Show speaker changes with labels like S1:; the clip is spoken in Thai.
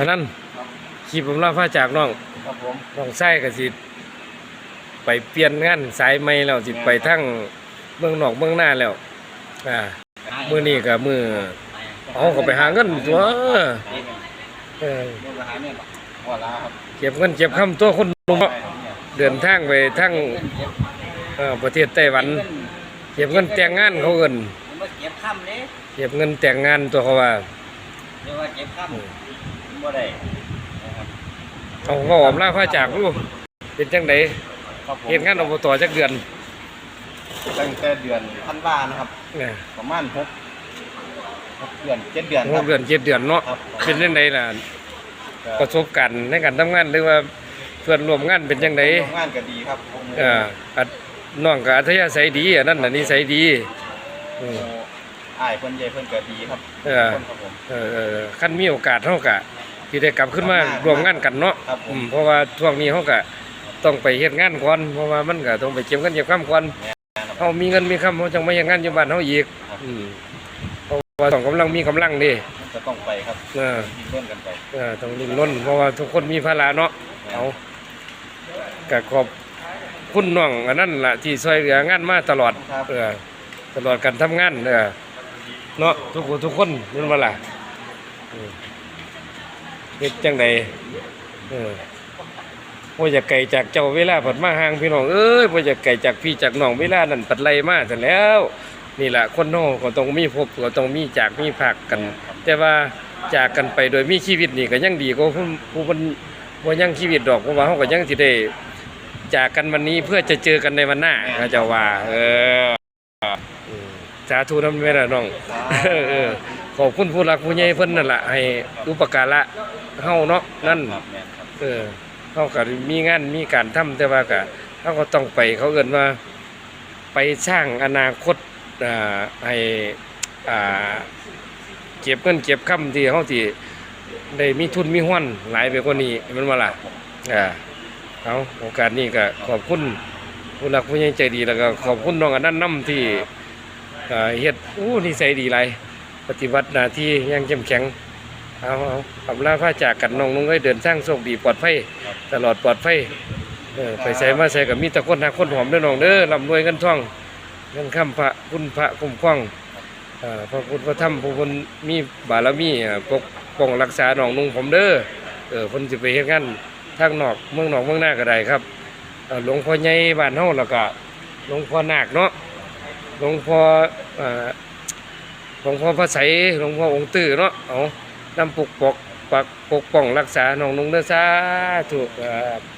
S1: อันนั้นขี่ผมลาฟ้าจากน้อง
S2: ครับผม
S1: น้องไส้ก็สิไปเปลี่ยนงานสายใหม่แล้วสิไปทั้งเมืองนอกเมืองหน้าแล้วอ่ามื้อนี้ก็มื้อเอาก็ไปหาเงินตัวเออ
S2: เรื่องอาหารเนี่ยหัวลาครับ
S1: เก็บเงินเก็บคำตัวคนหนุ่มเนาะเดินทางไปทั้งเอ่อประเทศไต้หวัน เก็บเงินแต่งงานเขาเอิ้น
S2: ผมว่าเก็บค่ำเลย
S1: เก็บเงินแต่งงานตัวเขาว่า
S2: เรียกว่าเก็บค่ำผม บ่ได้นะครับ
S1: เอาเขาออมลาฟ้าจากลูกเป็นจังได
S2: ครับผม
S1: เฮ็ดงานอบตจักเดือน
S2: ตั้งแต่เดือนธันวานะครับ
S1: เนี่ย
S2: ประมาณหกหกเดือนเจ็ดเดือน
S1: ห
S2: ครั
S1: ก
S2: บ
S1: เดือนเจ็ดเดือนเนาะ
S2: ครับ
S1: เป็นจังไดล่ะ
S2: ก็
S1: ประสบการณ์ในการทำงานหรือว่าเพื่อนร่วมงานเป็นจังได
S2: ทำงานก็ดีครับผม
S1: เอ่ออัดน้องก็อัธยาศัยดีอันนั้นน่ะนิสัยดีอืม
S2: อ้ายเพิ่นใหญ่เพิ่นก็ดีครับ
S1: เออ
S2: คนครับผม
S1: เออเออคันมีโอกาสเฮาก็สิได้กลับขึ้นมาร่วมงานกันเนาะ
S2: ครับผม
S1: อืมเพราะว่าช่วงนี้เฮาก็ต้องไปเฮ็ดงานก่อนเพราะว่ามันก็ต้องไปเก็บเงินเก็บคำก่อนเฮามีเงินมีคำเฮาจังมาเฮ็ดงานอยู่บ้านเฮาอีกอืมเพราะว่าต้องกำลังมีกำลังดิ
S2: จะต้องไปครับ
S1: เออ
S2: ดิ้นร่นกันไป
S1: เออต้องดิ้นรนเพราะว่าทุกคนมีภาระเนาะเอาก็ขอบคุณน้องอันนั้นล่ะที่ช่วยเหลืองานมาตลอด
S2: ครับ
S1: เออตลอดการทำงานเออ เนาะทุกคนทุกคนนั่นว่าล่ะเฮ็ดจังไดเออบ่อยากไกลจากเจ้าเวลาผัดมาห่างพี่น้องเอ้ยบ่อยากไกลจากพี่จากน้องเวลานั้นปัดไล่มาซั่นแล้ว นี่แหละคนเฮาก็ต้องมีพบก็ต้องมีจากมีพักกัน แต่ว่าจากกันไปโดยมีชีวิตนี่ก็ยังดีกว่าผู้ผู้เพิ่นบ่ยังชีวิตดอกเพราะว่าเฮาก็ยังสิได้จากกันวันนี้เพื่อจะเจอกันในวันหน้าเขาเจ้าว่า เออ สาธุนำแม่ล่ะน้องเออเออขอบคุณผู้รักผู้ใหญ่เพิ่นนั่นล่ะให้อุปการะเฮาเนาะนั่น
S2: ครับแม่นครับ
S1: เออเฮาก็มีงานมีการทำแต่ว่าก็เฮาก็ต้องไปเขาเอิ้นว่า ไปสร้างอนาคตอ่าให้อ่าเก็บเงินเก็บคำที่เฮาที่ได้มีทุนมีห้วนหลายไปกว่านี้แมันว่าล่ะอ่าเอาโอกาสนี้ก็ขอบคุณผู้รักผู้ใหญ่ใจดีแล้วก็ขอบคุณน้องอันนั้นนำที่อ่า เฮ็ดอู้นิสัยดีหลายปฏิบัติหน้าที่อยังเข้มแข็งเอาเอาอำลาพาจากกันน้องนุ่งเอ้ยเดินทางโชคดีปลอดภัยตลอดปลอดภัยเออไปใส่มาใส่กับมีแต่คนหักคนหอมเด้อน้องเด้อร่ำรวยเงินทองเงินคำพระคุณพระคุ้มครองอ่าพระคุณพระธรรมผู้คนมีบารมีอ่าปกป้องรักษาน้องนุ่งผมเด้อเออเพิ่นสิไปเฮ็ดงานทางนอกเมืองนอกเมืองหน้าก็ได้ครับเอ่อหลวงพ่อใหญ่บ้านเฮาแล้วก็หลวงพ่อนาคเนาะ หลวงพ่อหลวงพ่อพระใสยหลวงพ่อองค์ตื้อเนาะเอานำปกปกปักปกป้องรักษาน้องนุ่งเด้อสาธุครับ